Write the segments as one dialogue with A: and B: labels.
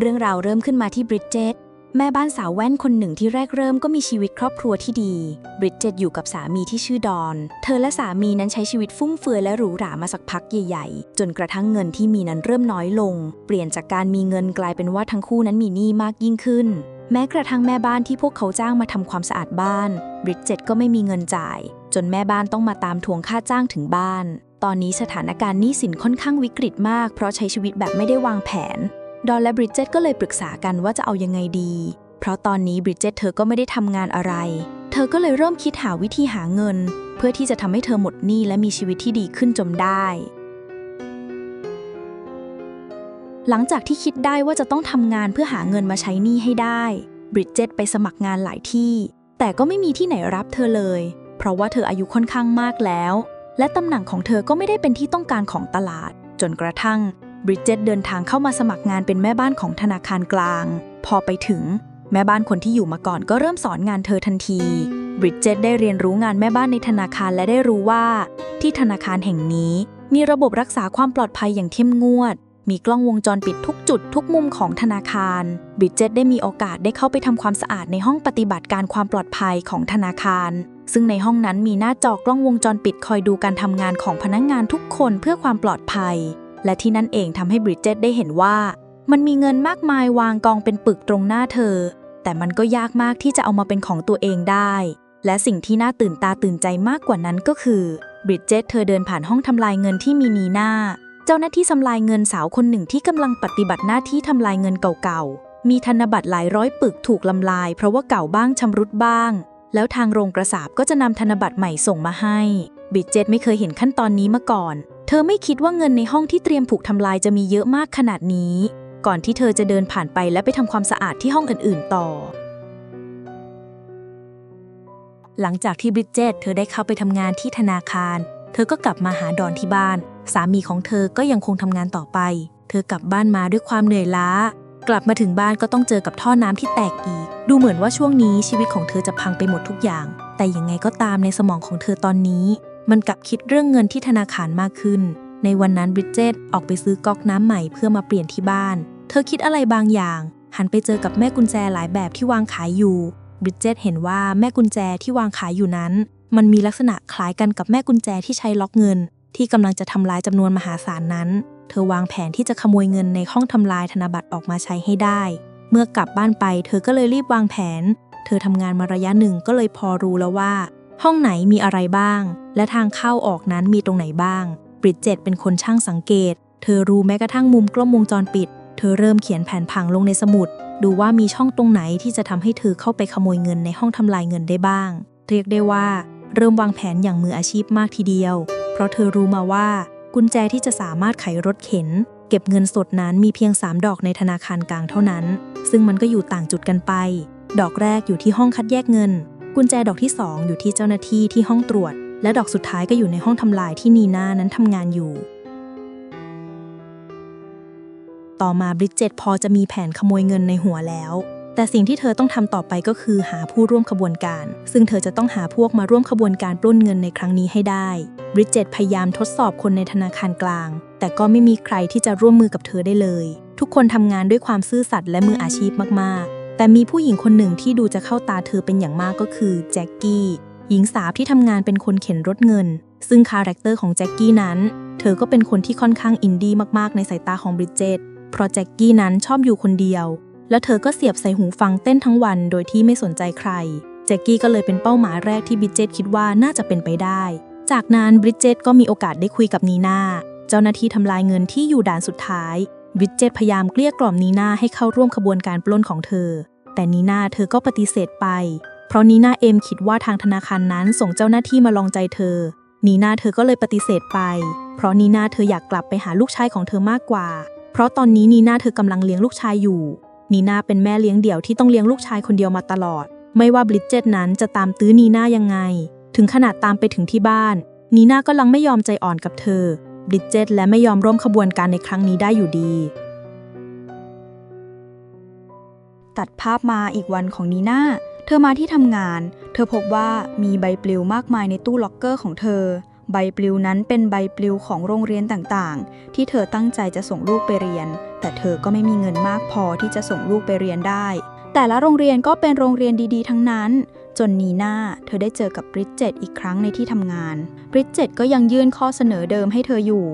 A: เรื่องราวเริ่มขึ้นมาที่บริดเจตแม่บ้านสาวแว่นคนหนึ่งที่แรกเริ่มก็มีชีวิตครอบครัวที่ดี บริดเจตอยู่กับสามีที่ชื่อดอน เธอและสามีนั้นใช้ชีวิตฟุ่มเฟือยและหรูหรามาสักพักใหญ่ๆ จนกระทั่งเงินที่มีนั้นเริ่มน้อยลง เปลี่ยนจากการมีเงินกลายเป็นว่าทั้งคู่นั้นมีหนี้มากยิ่งขึ้น แม้กระทั่งแม่บ้านที่พวกเขาจ้างมาทำความสะอาดบ้าน บริดเจตก็ไม่มีเงินจ่าย จนแม่บ้านต้องมาตามทวงค่าจ้างถึงบ้าน ตอนนี้สถานการณ์หนี้สินค่อนข้างวิกฤตมาก เพราะใช้ชีวิตแบบไม่ได้วางแผน ดอนและบริดเจตก็เลยปรึกษากันว่าจะเอายังไงดี เพราะตอนนี้บริดเจตเธอก็ไม่ได้ทำงานอะไร เธอก็เลยเริ่มคิดหาวิธีหาเงิน เพื่อที่จะทำให้เธอหมดหนี้และมีชีวิตที่ดีขึ้นจนได้ หลังจากที่คิดได้ว่าจะต้องทำงานเพื่อหาเงินมาใช้หนี้ให้ได้ บริดเจตไปสมัครงานหลายที่ แต่ก็ไม่มีที่ไหนรับเธอเลย เพราะว่าเธออายุค่อนข้างมากแล้ว และตำแหน่งของเธอก็ไม่ได้เป็นที่ต้องการของตลาด จนกระทั่ง บริดเจตเดินทางเข้ามาสมัครงานเป็นแม่บ้านของธนาคารกลาง พอไปถึง แม่บ้านคนที่อยู่มาก่อนก็เริ่มสอนงานเธอทันทีบริดเจตได้เรียนรู้งานแม่บ้านในธนาคารและได้รู้ว่า ที่ธนาคารแห่งนี้ มีระบบรักษาความปลอดภัยอย่างเข้มงวด มีกล้องวงจรปิดทุกจุดทุกมุมของธนาคารบริดเจตได้มีโอกาสได้เข้าไปทำความสะอาดในห้องปฏิบัติการความปลอดภัยของธนาคาร ซึ่งในห้องนั้นมีหน้าจอกล้องวงจรปิดคอยดูการทำงานของพนักงงานทุกคนเพื่อความปลอดภัย และที่นั่นเองทำให้บริดเจตได้เห็นว่า มันมีเงินมากมายวางกองเป็นปึกตรงหน้าเธอ แต่มันก็ยากมากที่จะเอามาเป็นของตัวเองได้ และสิ่งที่น่าตื่นตาตื่นใจมากกว่านั้นก็คือบริดเจตเธอเดินผ่านห้องทำลายเงินที่มีนีน่าเจ้าหน้าที่ทำลายเงินสาวคนหนึ่งที่กำลังปฏิบัติหน้าที่ทำลายเงินเก่าๆ มีธนบัตรหลายร้อยปึกถูกลำลาย เพราะว่าเก่าบ้างชำรุดบ้าง แล้วทางโรงกระสาบก็จะนำธนบัตรใหม่ส่งมาให้บริดเจตไม่เคยเห็นขั้นตอนนี้มาก่อน เธอไม่คิดว่าเงินในห้องที่เตรียมผูกทำลายจะมีเยอะมากขนาดนี้ ก่อนที่เธอจะเดินผ่านไปและไปทำความสะอาดที่ห้องอื่น ๆ ต่อ หลังจากที่บริดเจตเธอได้เข้าไปทำงานที่ธนาคาร เธอก็กลับมาหาดอนที่บ้าน สามีของเธอก็ยังคงทำงานต่อไป เธอกลับบ้านมาด้วยความเหนื่อยล้า กลับมาถึงบ้านก็ต้องเจอกับท่อน้ำที่แตกอีก ดูเหมือนว่าช่วงนี้ชีวิตของเธอจะพังไปหมดทุกอย่าง แต่ยังไงก็ตามในสมองของเธอตอนนี้ มันกลับคิดเรื่องเงินที่ธนาคารมากขึ้น ในวันนั้นบริดเจตออกไปซื้อก๊อกน้ำใหม่เพื่อมาเปลี่ยนที่บ้าน เธอคิดอะไรบางอย่าง หันไปเจอกับแม่กุญแจหลายแบบที่วางขายอยู่บริดเจตเห็นว่าแม่กุญแจที่วางขายอยู่นั้น มันมีลักษณะคล้ายกันกับแม่กุญแจที่ใช้ล็อกเงิน ที่กำลังจะทำลายจำนวนมหาศาลนั้น เธอวางแผนที่จะขโมยเงินในห้องทำลายธนบัตรออกมาใช้ให้ได้ เมื่อกลับบ้านไป เธอก็เลยรีบวางแผน เธอทำงานมาระยะหนึ่งก็เลยพอรู้แล้วว่า ห้องไหนมีอะไรบ้าง และทางเข้าออกนั้นมีตรงไหนบ้างบริดเจตเป็นคนช่างสังเกต เธอรู้แม้กระทั่งมุมกล้องวงจรปิด เธอเริ่มเขียนแผนผังลงในสมุด ดูว่ามีช่องตรงไหนที่จะทำให้เธอเข้าไปขโมยเงินในห้องทำลายเงินได้บ้าง เรียกได้ว่า เริ่มวางแผนอย่างมืออาชีพมากทีเดียว เพราะเธอรู้มาว่า กุญแจที่จะสามารถไขรถเข็น เก็บเงินสดนั้นมีเพียง 3 ดอกในธนาคารกลางเท่านั้น ซึ่งมันก็อยู่ต่างจุดกันไป ดอกแรกอยู่ที่ห้องคัดแยกเงิน กุญแจดอกที่ 2 อยู่ที่เจ้าหน้าที่ที่ห้องตรวจ และดอกสุดท้ายก็อยู่ในห้องทำลายที่นีน่านั้นทำงานอยู่ ต่อมาบริดเจตพอจะมีแผนขโมยเงินในหัวแล้ว แต่สิ่งที่เธอต้องทำต่อไปก็คือหาผู้ร่วมขบวนการ ซึ่งเธอจะต้องหาพวกมาร่วมขบวนการปล้นเงินในครั้งนี้ให้ได้บริดเจตพยายามทดสอบคนในธนาคารกลาง แต่ก็ไม่มีใครที่จะร่วมมือกับเธอได้เลย ทุกคนทำงานด้วยความซื่อสัตย์และมืออาชีพมากๆ แต่มีผู้หญิงคนหนึ่งที่ดูจะเข้าตาเธอเป็นอย่างมากก็คือแจ็คกี้หญิงสาวที่ทำงานเป็นคนเข็นรถเงิน ซึ่งคาแรคเตอร์ของแจ็คกี้นั้น เธอก็เป็นคนที่ค่อนข้างอินดี้มากๆในสายตาของบริดเจตเพราะแจ็คกี้นั้นชอบอยู่คนเดียว แล้วเธอก็เสียบใส่หูฟังเต้นทั้งวันโดยที่ไม่สนใจใคร แจ็คกี้ก็เลยเป็นเป้าหมายแรกที่บริดเจตคิดว่าน่าจะเป็นไปได้ จากนั้นบริดเจตก็มีโอกาสได้คุยกับนีนาเจ้าหน้าที่ทำลายเงินที่อยู่ด่านสุดท้าย บริดเจตพยายามเกลี้ยกล่อมนีนาให้เข้าร่วมขบวนการปล้นของเธอ แต่นีนาเธอก็ปฏิเสธไป เพราะนีนาเอ็มคิดว่าทางธนาคารนั้นส่งเจ้าหน้าที่มาลองใจเธอ นีนาเธอก็เลยปฏิเสธไป เพราะนีนาเธออยากกลับไปหาลูกชายของเธอมากกว่า เพราะตอนนี้นีนาเธอกำลังเลี้ยงลูกชายอยู่ นีนาเป็นแม่เลี้ยงเดี่ยวที่ต้องเลี้ยงลูกชายคนเดียวมาตลอด ไม่ว่าบริดเจตนั้นจะตามตื้อนีนายังไง ถึงขนาดตามไปถึงที่บ้าน นีนาก็ลังไม่ยอมใจอ่อนกับเธอ ดเจตและไม่ยอมร่วมขบวนการในครั้งนี้ได้อยู่ดี
B: ตัดภาพมาอีกวันของนีน่า เธอมาที่ทำงาน เธอพบว่ามีใบปลิวมากมายในตู้ล็อกเกอร์ของเธอ ใบปลิวนั้นเป็นใบปลิวของโรงเรียนต่างๆ ที่เธอตั้งใจจะส่งลูกไปเรียน แต่เธอก็ไม่มีเงินมากพอที่จะส่งลูกไปเรียนได้ แต่ละโรงเรียนก็เป็นโรงเรียนดีๆ ทั้งนั้น จนนีน่าเธอได้เจอกับบริดเจตอีกครั้งในที่ทำงาน บริดเจตก็ยังยื่นข้อเสนอเดิมให้เธออยู่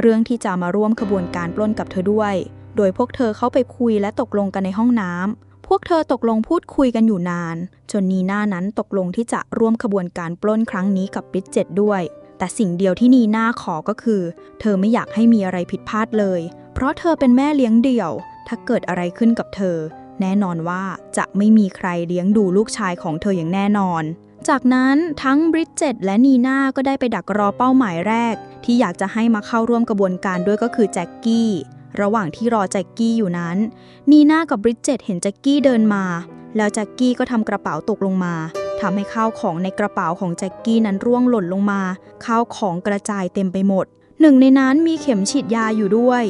B: เรื่องที่จะมาร่วมขบวนการปล้นกับเธอด้วย โดยพวกเธอเข้าไปคุยและตกลงกันในห้องน้ำ พวกเธอตกลงพูดคุยกันอยู่นาน จนนีน่านั้นตกลงที่จะร่วมขบวนการปล้นครั้งนี้กับบริดเจตด้วย แต่สิ่งเดียวที่นีน่าขอก็คือ เธอไม่อยากให้มีอะไรผิดพลาดเลย เพราะเธอเป็นแม่เลี้ยงเดี่ยว ถ้าเกิดอะไรขึ้นกับเธอ แน่นอนว่าจะไม่มีใครเลี้ยงดูลูกชายของเธออย่างแน่นอน จากนั้นทั้งบริดเจตและนีน่าก็ได้ไปดักรอเป้าหมายแรก ที่อยากจะให้มาเข้าร่วมกระบวนการด้วยก็คือแจ็คกี้ ระหว่างที่รอแจ็คกี้อยู่นั้น นีน่ากับบริดเจตเห็นแจ็คกี้เดินมา แล้วแจ็คกี้ก็ทำกระเป๋าตกลงมาทำให้ข้าวของในกระเป๋าของแจ็คกี้นั้นร่วงหล่นลงมา ข้าวของกระจายเต็มไปหมด หนึ่งในนั้นมีเข็มฉีดยาอยู่ด้วย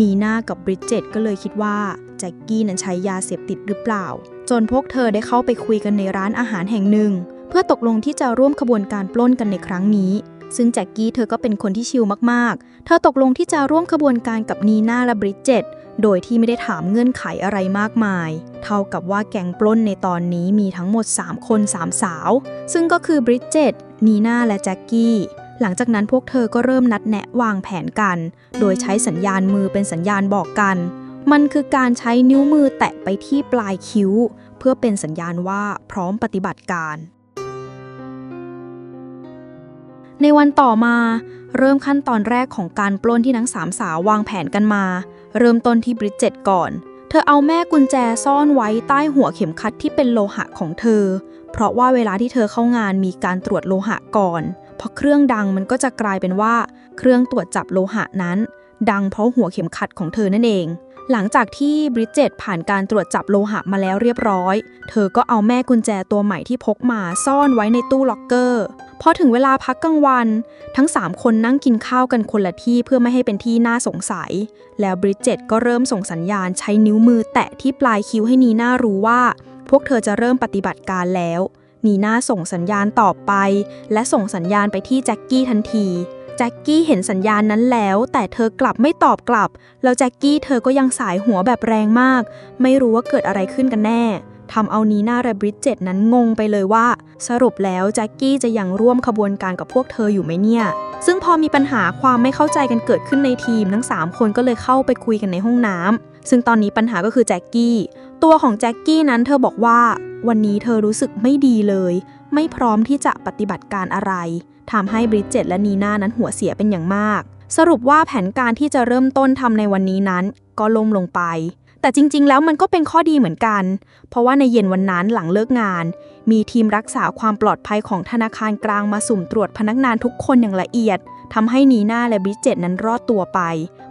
B: นีน่ากับบริดเจตก็เลยคิดว่าแจ็คกี้นั้นใช้ยาเสพติดหรือเปล่า จนพวกเธอได้เข้าไปคุยกันในร้านอาหารแห่งหนึ่ง เพื่อตกลงที่จะร่วมขบวนการปล้นกันในครั้งนี้ ซึ่งแจ็คกี้เธอก็เป็นคนที่ชิลมากๆ เธอตกลงที่จะร่วมขบวนการกับนีน่าและบริดเจตโดยที่ไม่ได้ถามเงื่อนไขอะไรมากมาย เท่ากับว่าแก๊งปล้นในตอนนี้มีทั้งหมด 3 คน 3 สาว ซึ่งก็คือบริดเจตนีน่าและแจ็คกี้ หลังจากนั้นพวกเธอก็เริ่มนัดแนะวางแผนกัน โดยใช้สัญญาณมือเป็นสัญญาณบอกกัน มันคือการใช้นิ้วมือแตะไปที่ปลายคิ้ว เพื่อเป็นสัญญาณว่าพร้อมปฏิบัติการ ในวันต่อมา เริ่มขั้นตอนแรกของการปล้นที่ทั้งสามสาววางแผนกันมา เริ่มต้นที่บริดเจตก่อน เธอเอาแม่กุญแจซ่อนไว้ใต้หัวเข็มขัดที่เป็นโลหะของเธอ เพราะว่าเวลาที่เธอเข้างานมีการตรวจโลหะก่อน พอเครื่องดังมันก็จะกลายเป็นว่า เครื่องตรวจจับโลหะนั้น ดังเพราะหัวเข็มขัดของเธอนั่นเอง หลังจากที่บริดเจตผ่านการตรวจจับโลหะมาแล้วเรียบร้อย เธอก็เอาแม่กุญแจตัวใหม่ที่พกมาซ่อนไว้ในตู้ล็อกเกอร์พอถึงเวลาพักกลางวัน ทั้ง 3 คนนั่งกินข้าวกันคนละที่เพื่อไม่ให้เป็นที่น่าสงสัย แล้วบริดเจตก็เริ่มส่งสัญญาณใช้นิ้วมือแตะที่ปลายคิ้วให้นีน่ารู้ว่า พวกเธอจะเริ่มปฏิบัติการแล้ว นีน่าส่งสัญญาณต่อไป และส่งสัญญาณไปที่แจ็คกี้ทันที แจ็คกี้เห็นสัญญาณนั้นแล้ว แต่เธอกลับไม่ตอบกลับ แล้วแจ็คกี้เธอก็ยังสายหัวแบบแรงมาก ไม่รู้ว่าเกิดอะไรขึ้นกันแน่ทำเอานีน่าและบริดเจตนั้นงงไปเลยว่า สรุปแล้วแจ็คกี้จะยังร่วมขบวนการกับพวกเธออยู่ไหมเนี่ย ซึ่งพอมีปัญหาความไม่เข้าใจกันเกิดขึ้นในทีม ทั้ง 3 คนก็เลยเข้าไปคุยกันในห้องน้ำซึ่งตอนนี้ปัญหาก็คือแจ็คกี้ ตัวของแจ็คกี้นั้นเธอบอกว่า วันนี้เธอรู้สึกไม่ดีเลย ไม่พร้อมที่จะปฏิบัติการอะไรทำให้บริดเจตและนีน่านั้นหัวเสียเป็นอย่างมาก สรุปว่าแผนการที่จะเริ่มต้นทำในวันนี้นั้น ก็ล่มลงไป แต่จริงๆ แล้วมันก็เป็นข้อดีเหมือนกัน เพราะว่าในเย็นวันนั้นหลังเลิกงาน มีทีมรักษาความปลอดภัยของธนาคารกลางมาสุ่มตรวจพนักงานทุกคนอย่างละเอียด ทำให้นีน่าและบริจเจตนั้นรอดตัวไป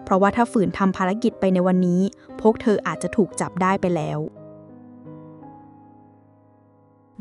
B: เพราะว่าถ้าฝืนทำภารกิจไปในวันนี้ พวกเธออาจจะถูกจับได้ไปแล้ว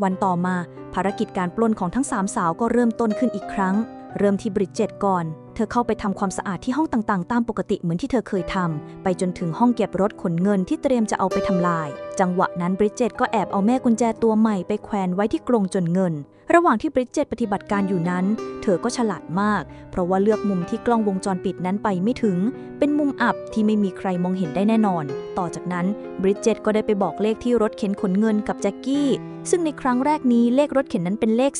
C: วันต่อมาภารกิจการปล้นของทั้งสามสาวก็เริ่มต้นขึ้นอีกครั้ง เริ่มที่บริดเจตก่อน เธอเข้าไปทำความสะอาดที่ห้องต่างๆ ตามปกติเหมือนที่เธอเคยทำไปจนถึงห้องเก็บรถขนเงินที่เตรียมจะเอาไปทำลาย จังหวะนั้นบริดเจตก็แอบเอาแม่กุญแจตัวใหม่ไปแขวนไว้ที่กรงจนเงิน ระหว่างที่บริดเจตปฏิบัติการอยู่นั้น เธอก็ฉลาดมาก เพราะว่าเลือกมุมที่กล้องวงจรปิดนั้นไปไม่ถึง เป็นมุมอับที่ไม่มีใครมองเห็นได้แน่นอน ต่อจากนั้นบริดเจตก็ได้ไปบอกเลขที่รถเข็นขนเงินกับแจ็คกี้ซึ่งในครั้งแรกนี้เลขรถเข็นนั้นเป็นเลข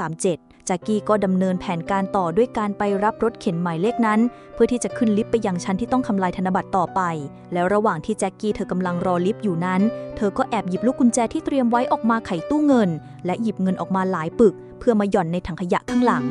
C: 4937 จ็คกี้ก็ดำเนินแผนการต่อด้วยการไปรับรถเข็นหมายเลขนั้น เพื่อที่จะขึ้นลิฟต์ไปยังชั้นที่ต้องทำลายธนบัตรต่อไป แล้วระหว่างที่แจ็คกี้เธอกำลังรอลิฟต์อยู่นั้น เธอก็แอบหยิบลูกกุญแจที่เตรียมไว้ออกมาไขตู้เงิน และหยิบเงินออกมาหลายปึก เพื่อมาหย่อนในถังขยะข้างหลัง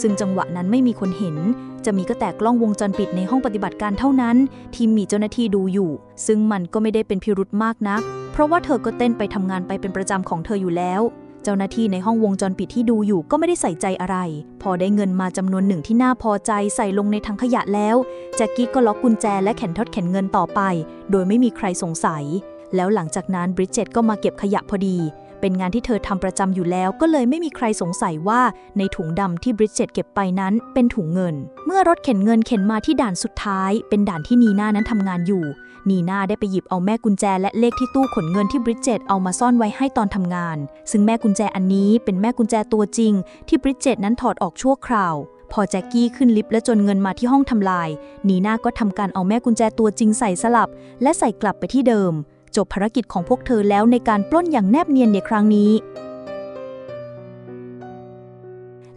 C: ซึ่งจังหวะนั้นไม่มีคนเห็น จะมีก็แต่กล้องวงจรปิดในห้องปฏิบัติการเท่านั้นที่มีเจ้าหน้าที่ดูอยู่ ซึ่งมันก็ไม่ได้เป็นพิรุธมากนัก เพราะว่าเธอก็เต้นไปทำงานไปเป็นประจำของเธออยู่แล้ว เจ้าหน้าที่ในห้องวงจรปิดที่ดูอยู่ก็ไม่ได้ใส่ใจอะไร พอได้เงินมาจำนวนหนึ่งที่น่าพอใจใส่ลงในถังขยะแล้วแจ็คกี้ก็ล็อกกุญแจและแขนทดแขนเงินต่อไป โดยไม่มีใครสงสัย แล้วหลังจากนั้นบริดเจตก็มาเก็บขยะพอดี เป็นงานที่เธอทำประจำอยู่แล้ว ก็เลยไม่มีใครสงสัยว่าในถุงดำที่บริดเจตเก็บไปนั้นเป็นถุงเงิน เมื่อรถเข็นเงินเข็นมาที่ด่านสุดท้าย เป็นด่านที่นีน่านั้นทำงานอยู่ นีน่าได้ไปหยิบเอาแม่กุญแจและเลขที่ตู้ขนเงินที่บริดเจตเอามาซ่อนไว้ให้ตอนทำงาน ซึ่งแม่กุญแจอันนี้เป็นแม่กุญแจตัวจริง ที่บริดเจตนั้นถอดออกชั่วคราว พอแจ็คกี้ขึ้นลิฟต์และจนเงินมาที่ห้องทำลาย นีน่าก็ทำการเอาแม่กุญแจตัวจริงใส่สลับ และใส่กลับไปที่เดิม จบภารกิจของพวกเธอแล้วในการปล้นอย่างแนบเนียนในครั้งนี้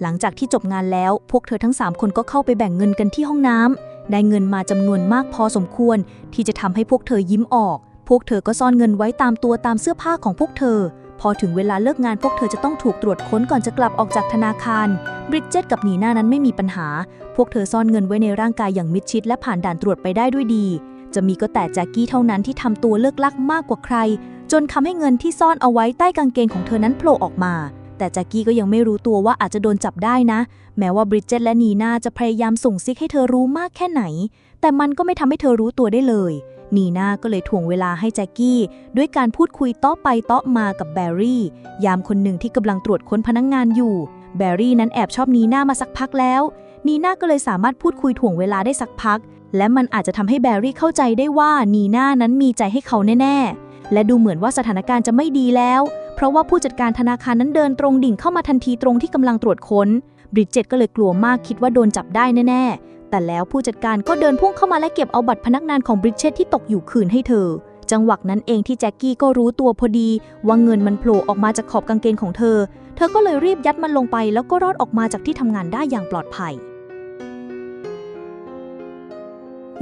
C: หลังจากที่จบงานแล้ว พวกเธอทั้ง 3 คนก็เข้าไปแบ่งเงินกันที่ห้องน้ำ ได้เงินมาจำนวนมากพอสมควร ที่จะทำให้พวกเธอยิ้มออก พวกเธอก็ซ่อนเงินไว้ตามตัวตามเสื้อผ้าของพวกเธอ พอถึงเวลาเลิกงานพวกเธอจะต้องถูกตรวจค้นก่อนจะกลับออกจากธนาคารบริดเจตกับหนีน่านั้นไม่มีปัญหา พวกเธอซ่อนเงินไว้ในร่างกายอย่างมิดชิดและผ่านด่านตรวจไปได้ด้วยดี จะมีก็แต่แจ็คกี้เท่านั้นที่ทำตัวเลิกลักมากกว่าใคร จนทำให้เงินที่ซ่อนเอาไว้ใต้กางเกงของเธอนั้นโผล่ออกมา แต่แจ็คกี้ก็ยังไม่รู้ตัวว่าอาจจะโดนจับได้นะ แม้ว่าบริดเจตและนีน่าจะพยายามส่งซิกให้เธอรู้มากแค่ไหน แต่มันก็ไม่ทำให้เธอรู้ตัวได้เลย นีน่าก็เลยถ่วงเวลาให้แจ็คกี้ ด้วยการพูดคุยต้อไปต้อมากับแบร์รี่ ยามคนหนึ่งที่กำลังตรวจค้นพนักงงานอยู่ แบร์รี่นั้นแอบชอบนีน่ามาสักพักแล้ว นีน่าก็เลยสามารถพูดคุยถ่วงเวลาได้สักพัก และมันอาจจะทำให้แบร์รี่เข้าใจได้ว่านีน่านั้นมีใจให้เขาแน่ๆและดูเหมือนว่าสถานการณ์จะไม่ดีแล้ว เพราะว่าผู้จัดการธนาคารนั้นเดินตรงดิ่งเข้ามาทันทีตรงที่กำลังตรวจค้นบริดเจตก็เลยกลัวมากคิดว่าโดนจับได้แน่ ๆ แต่แล้วผู้จัดการก็เดินพุ่งเข้ามาและเก็บเอาบัตรพนักงานของบริดเจตที่ตกอยู่คืนให้เธอ จังหวะนั้นเองที่แจ็คกี้ก็รู้ตัวพอดี ว่าเงินมันโผล่ออกมาจากขอบกางเกงของเธอ เธอก็เลยรีบยัดมันลงไป แล้วก็รอดออกมาจากที่ทำงานได้อย่างปลอดภัย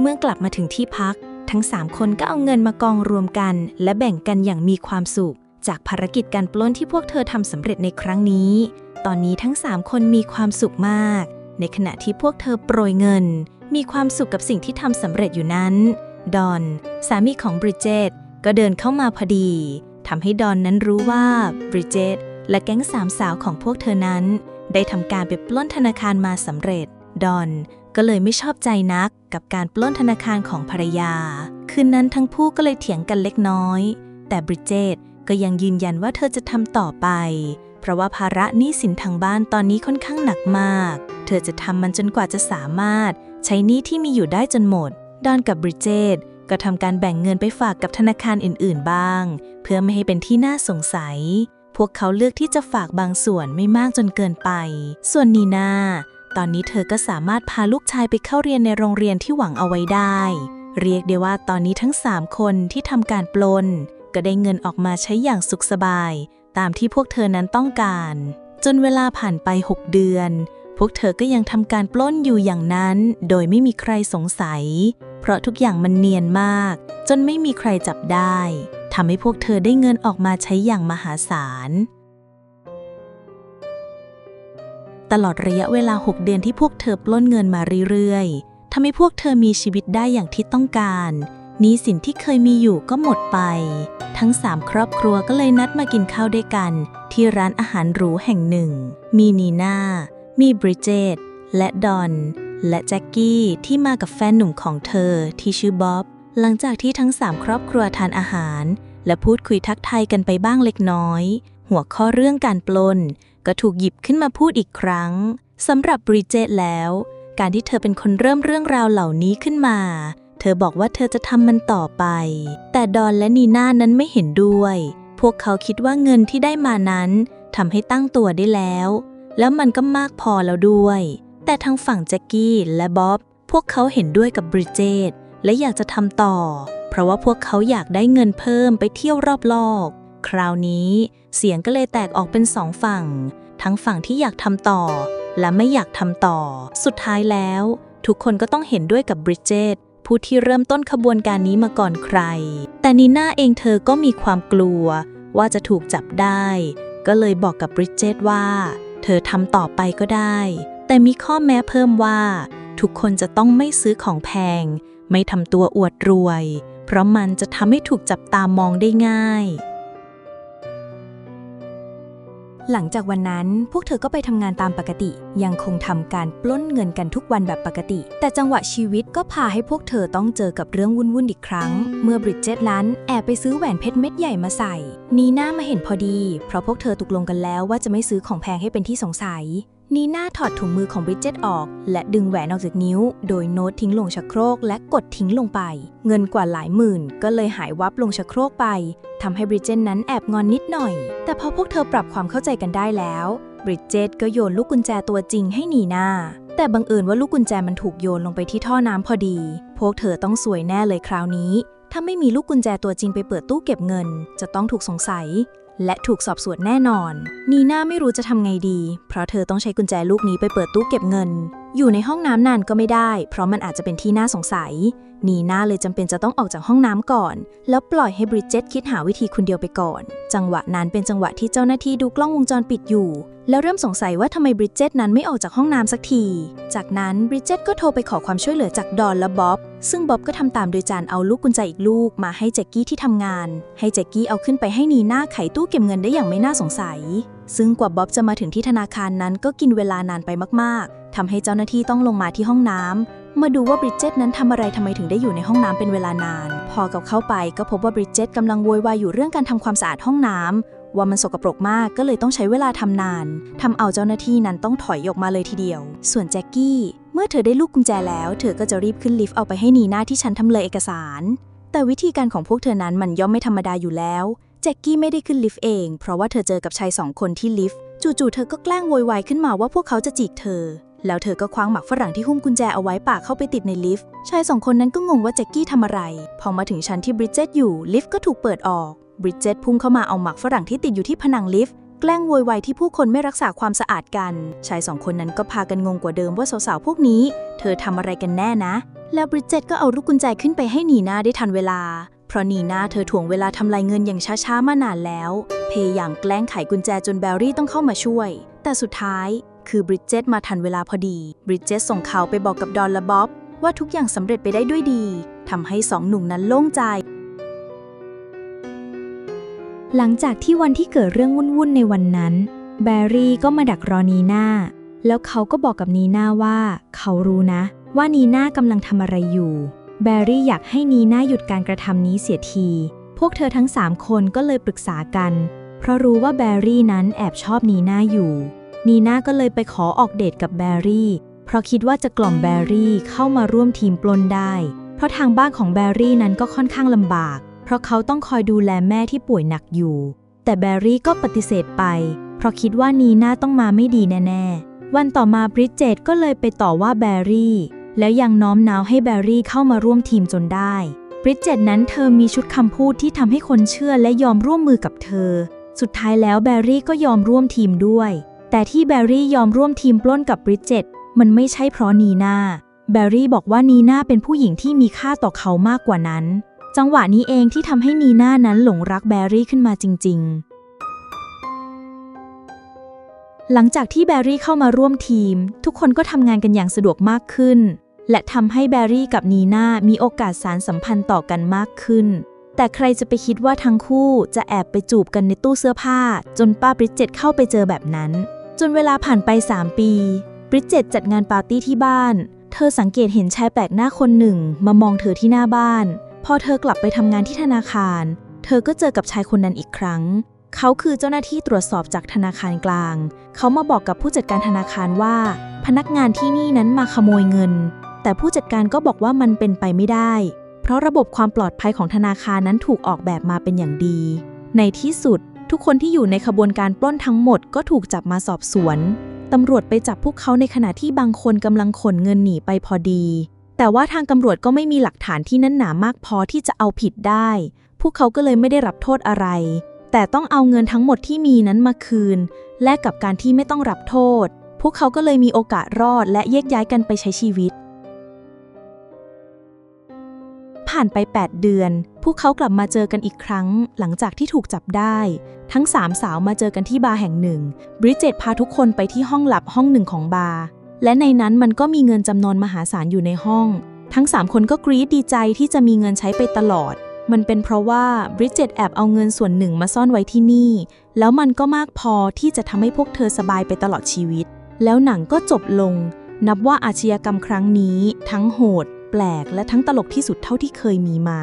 A: เมื่อกลับมาถึงที่พัก ทั้ง 3 คนก็เอาเงินมากองรวมกัน และแบ่งกันอย่างมีความสุข จากภารกิจการปล้นที่พวกเธอทำสำเร็จในครั้งนี้ ตอนนี้ทั้ง 3 คนมีความสุขมาก ในขณะที่พวกเธอโปรยเงิน มีความสุขกับสิ่งที่ทำสำเร็จอยู่นั้น ดอน สามีของบริเจตก็เดินเข้ามาพอดีทำให้ดอนนั้นรู้ว่าบริเจตและแก๊งสามสาวของพวกเธอนั้น ได้ทำการไปปล้นธนาคารมาสำเร็จ ดอนก็เลยไม่ชอบใจนักกับการปล้นธนาคารของภรรยา คืนนั้นทั้งคู่ก็เลยเถียงกันเล็กน้อย แต่บริเจต ก็ยังยืนยันว่าเธอจะทำต่อไป เพราะว่าภาระหนี้สินทางบ้านตอนนี้ค่อนข้างหนักมาก เธอจะทำมันจนกว่าจะสามารถ ใช้หนี้ที่มีอยู่ได้จนหมด ดอนกับบริเจตก็ทำการแบ่งเงินไปฝากกับธนาคารอื่น ๆ บ้าง เพื่อไม่ให้เป็นที่น่าสงสัย พวกเขาเลือกที่จะฝากบางส่วนไม่มากจนเกินไป ส่วนนีนาตอนนี้เธอก็สามารถพาลูกชายไปเข้าเรียนในโรงเรียนที่หวังเอาไว้ได้ เรียกได้ว่าตอนนี้ทั้ง 3 คนที่ทำการปล้น ก็ได้เงินออกมาใช้อย่างสุขสบาย ตามที่พวกเธอนั้นต้องการ จนเวลาผ่านไป 6 เดือน พวกเธอก็ยังทำการปล้นอยู่อย่างนั้น โดยไม่มีใครสงสัย เพราะทุกอย่างมันเนียนมาก จนไม่มีใครจับได้ทำให้พวกเธอได้เงินออกมาใช้อย่างมหาศาลตลอดระยะเวลา 6 เดือนที่พวกเธอปล้นเงินมาเรื่อยๆทำให้พวกเธอมีชีวิตได้อย่างที่ต้องการ นี้สินที่เคยมีอยู่ก็หมดไป ทั้ง3ครอบครัวก็เลยนัดมากินข้าวด้วยกัน ที่ร้านอาหารหรูแห่งหนึ่ง มีนีน่า มีบริเจตและดอน และแจ็คกี้ที่มากับแฟนหนุ่มของเธอที่ชื่อบ๊อบ หลังจากที่ทั้ง3ครอบครัวทานอาหาร และพูดคุยทักทายกันไปบ้างเล็กน้อย หัวข้อเรื่องการปล้น ก็ถูกหยิบขึ้นมาพูดอีกครั้งสำหรับบริเจตแล้ว การที่เธอเป็นคนเริ่มเรื่องราวเหล่านี้ขึ้นมา เธอบอกว่าเธอจะทำมันต่อไป แต่ดอนและนีน่านั้นไม่เห็นด้วย พวกเขาคิดว่าเงินที่ได้มานั้นทำให้ตั้งตัวได้แล้ว แล้วมันก็มากพอแล้วด้วย แต่ทางฝั่งแจ็คกี้และบ๊อบ พวกเขาเห็นด้วยกับบริเจตและอยากจะทำต่อ เพราะว่าพวกเขาอยากได้เงินเพิ่มไปเที่ยวรอบโลก คราวนี้ เสียงก็เลยแตกออกเป็นสองฝั่ง ทั้งฝั่งที่อยากทำต่อ และไม่อยากทำต่อ สุดท้ายแล้ว ทุกคนก็ต้องเห็นด้วยกับบริเจต ผู้ที่เริ่มต้นขบวนการนี้มาก่อนใคร แต่นีน่าเองเธอก็มีความกลัวว่าจะถูกจับได้ ก็เลยบอกกับบริเจตว่า เธอทำต่อไปก็ได้ แต่มีข้อแม้เพิ่มว่า ทุกคนจะต้องไม่ซื้อของแพง ไม่ทำตัวอวดรวย เพราะมันจะทำให้ถูกจับตามองได้ง่าย หลังจากวันนั้นพวกเธอก็ไปทำงานตามปกติ ยังคงทำการปล้นเงินกันทุกวันแบบปกติ แต่จังหวะชีวิตก็พาให้พวกเธอต้องเจอกับเรื่องวุ่นๆอีกครั้ง เมื่อบริดเจตลันแอบไปซื้อแหวนเพชรเม็ดใหญ่มาใส่นีน่ามาเห็นพอดี เพราะพวกเธอตกลงกันแล้วว่าจะไม่ซื้อของแพงให้เป็นที่สงสัย นีน่าถอดถุงมือของบริดเจตออก และดึงแหวนออกจากนิ้ว โดยโน้ตทิ้งลงชักโครกและกดทิ้งลงไป เงินกว่าหลายหมื่น ก็เลยหายวับลงชักโครกไปทำให้บริดเจตนั้นแอบงอนนิดหน่อย แต่พอพวกเธอปรับความเข้าใจกันได้แล้วบริดเจตก็โยนลูกกุญแจตัวจริงให้นีน่าแต่บังเอิญว่าลูกกุญแจมันถูกโยนลงไปที่ท่อน้ำพอดี พวกเธอต้องสวยแน่เลยคราวนี้ ถ้าไม่มีลูกกุญแจตัวจริงไปเปิดตู้เก็บเงิน จะต้องถูกสงสัย และถูกสอบสวนแน่นอน นีน่าไม่รู้จะทำไงดี เพราะเธอต้องใช้กุญแจลูกนี้ไปเปิดตู้เก็บเงิน อยู่ในห้องน้ำนานก็ไม่ได้ เพราะมันอาจจะเป็นที่น่าสงสัย นีน่าเลยจำเป็นจะต้องออกจากห้องน้ำก่อน แล้วปล่อยให้บริดเจตคิดหาวิธีคนเดียวไปก่อน จังหวะนั้นเป็นจังหวะที่เจ้าหน้าที่ดูกล้องวงจรปิดอยู่ แล้วเริ่มสงสัยว่าทำไมบริดเจตนั้นไม่ออกจากห้องน้ำสักที จากนั้นบริดเจตก็โทรไปขอความช่วยเหลือจากดอนและบ๊อบซึ่งบ๊อบก็ทำตามโดยการเอาลูกกุญแจอีกลูกมาให้แจ็กกี้ที่ทำงาน ให้แจ็กกี้เอาขึ้นไปให้นีน่าไขตู้เก็บเงินได้อย่างไม่น่าสงสัย ซึ่งกว่าบ๊อบจะมาถึงที่ธนาคารนั้นก็กินเวลานานไปมากๆทำให้เจ้าหน้าที่ต้องลงมาที่ห้องน้ำ มาดูว่าบริดเจตนั้นทำอะไรทำไมถึงได้อยู่ในห้องน้ำเป็นเวลานาน พอกับเข้าไปก็พบว่าบริดเจตกำลังโวยวายอยู่เรื่องการทำความสะอาดห้องน้ำว่ามันสกปรกมากก็เลยต้องใช้เวลาทำนานทำเอาเจ้าหน้าที่นั้นต้องถอยออกมาเลยทีเดียว ส่วนแจ็คกี้เมื่อเธอได้ลูกกุญแจแล้ว เธอก็จะรีบขึ้นลิฟต์เอาไปให้นีน่าที่ชั้นทำเลยเอกสาร แต่วิธีการของพวกเธอนั้นมันย่อมไม่ธรรมดาอยู่แล้วแจ็คกี้ไม่ได้ขึ้นลิฟต์เอง เพราะว่าเธอเจอกับชายสองคนที่ลิฟต์จู่ๆเธอก็แกล้งโวยวายขึ้นมาว่าพวกเขาจะจีบเธอ แล้วเธอก็คว้างหมักฝรั่งที่หุ้มกุญแจเอาไว้ปากเข้าไปติดในลิฟต์ ชายสองคนนั้นก็งงว่าแจ็คกี้ทำอะไร พอมาถึงชั้นที่บริดเจตอยู่ ลิฟต์ก็ถูกเปิดออก บริดเจตพุ่งเข้ามาเอาหมักฝรั่งที่ติดอยู่ที่ผนังลิฟต์ แกล้งโวยวายที่ผู้คนไม่รักษาความสะอาดกัน ชายสองคนนั้นก็พากันงงกว่าเดิมว่าสาวๆพวกนี้ เธอทำอะไรกันแน่นะ แล้วบริดเจตก็เอาลูกกุญแจขึ้นไปให้นีนาได้ทันเวลา เพราะนีนาเธอถ่วงเวลาทำลายเงินอย่างช้าๆมานานแล้วพยายามแกล้งไขกุญแจจนแบรี่ต้องเข้ามาช่วย แต่สุดท้าย คือบริดเจตมาทันเวลาพอดี บริดเจตส่งข่าวไปบอกกับดอนและบ๊อบว่าทุกอย่างสำเร็จไปได้ด้วยดีทำให้สองหนุ่มนั้นโล่งใจ หลังจากที่วันที่เกิดเรื่องวุ่นๆในวันนั้น แบรี่ก็มาดักรอนีน่า แล้วเขาก็บอกกับนีน่าว่า เขารู้นะ ว่านีน่ากำลังทำอะไรอยู่ แบรี่อยากให้นีน่าหยุดการกระทำนี้เสียที พวกเธอทั้งสามคนก็เลยปรึกษากัน เพราะรู้ว่าแบรี่นั้นแอบชอบนีน่าอยู่ นีน่าก็เลยไปขอออกเดทกับแบรี่ เพราะคิดว่าจะกล่อมแบรี่เข้ามาร่วมทีมปล้นได้ เพราะทางบ้านของแบรี่นั้นก็ค่อนข้างลำบาก เพราะเขาต้องคอยดูแลแม่ที่ป่วยหนักอยู่ แต่แบรี่ก็ปฏิเสธไป เพราะคิดว่านีน่าต้องมาไม่ดีแน่ๆ วันต่อมาบริดเจตก็เลยไปต่อว่าแบรี่ แล้วยังน้อมน้าวให้แบรี่เข้ามาร่วมทีมจนได้บริดเจตนั้นเธอมีชุดคำพูดที่ทำให้คนเชื่อและยอมร่วมมือกับเธอ สุดท้ายแล้วแบรี่ก็ยอมร่วมทีมด้วย แต่ที่แบร์รี่ยอมร่วมทีมปล้นกับบริดเจตมันไม่ใช่เพราะนีนาแบร์รี่บอกว่านีนาเป็นผู้หญิงที่มีค่าต่อเขามากกว่านั้น จังหวะนี้เองที่ทำให้นีนานั้นหลงรักแบร์รี่ขึ้นมาจริง ๆหลังจากที่แบร์รี่เข้ามาร่วมทีม ทุกคนก็ทำงานกันอย่างสะดวกมากขึ้น และทำให้แบร์รี่กับนีน่ามีโอกาสสารสัมพันธ์ต่อกันมากขึ้น แต่ใครจะไปคิดว่าทั้งคู่จะแอบไปจูบกันในตู้เสื้อผ้า จนป้าบริดเจตเข้าไปเจอแบบนั้น จนเวลาผ่านไป 3 ปี บริดเจตจัดงานปาร์ตี้ที่บ้าน เธอสังเกตเห็นชายแปลกหน้าคนหนึ่งมามองเธอที่หน้าบ้าน พอเธอกลับไปทำงานที่ธนาคาร เธอก็เจอกับชายคนนั้นอีกครั้ง เขาคือเจ้าหน้าที่ตรวจสอบจากธนาคารกลาง เขามาบอกกับผู้จัดการธนาคารว่า พนักงานที่นี่นั้นมาขโมยเงิน แต่ผู้จัดการก็บอกว่ามันเป็นไปไม่ได้ เพราะระบบความปลอดภัยของธนาคารนั้นถูกออกแบบมาเป็นอย่างดี ในที่สุด ทุกคนที่อยู่ในขบวนการปล้นทั้งหมดก็ถูกจับมาสอบสวน ตำรวจไปจับพวกเขาในขณะที่บางคนกำลังขนเงินหนีไปพอดี แต่ว่าทางตำรวจก็ไม่มีหลักฐานที่นั่นหนามากพอที่จะเอาผิดได้ พวกเขาก็เลยไม่ได้รับโทษอะไร แต่ต้องเอาเงินทั้งหมดที่มีนั้นมาคืน แลกกับการที่ไม่ต้องรับโทษ พวกเขาก็เลยมีโอกาสรอดและแยกย้ายกันไปใช้ชีวิต ผ่านไป 8 เดือน พวกเขากลับมาเจอกันอีกครั้ง หลังจากที่ถูกจับได้ ทั้งสามสาวมาเจอกันที่บาร์แห่งหนึ่ง บริดเจตพาทุกคนไปที่ห้องลับห้องหนึ่งของบาร์ และในนั้นมันก็มีเงินจำนวนมหาศาลอยู่ในห้อง ทั้ง3คนก็กรี๊ดดีใจที่จะมีเงินใช้ไปตลอด มันเป็นเพราะว่าบริดเจตแอบเอาเงินส่วนหนึ่งมาซ่อนไว้ที่นี่ แล้วมันก็มากพอที่จะทำให้พวกเธอสบายไปตลอดชีวิต แล้วหนังก็จบลง นับว่าอาชญากรรมครั้งนี้ ทั้งโหด ปลกและทั้งตลกที่สุดเท่าที่เคยมีมา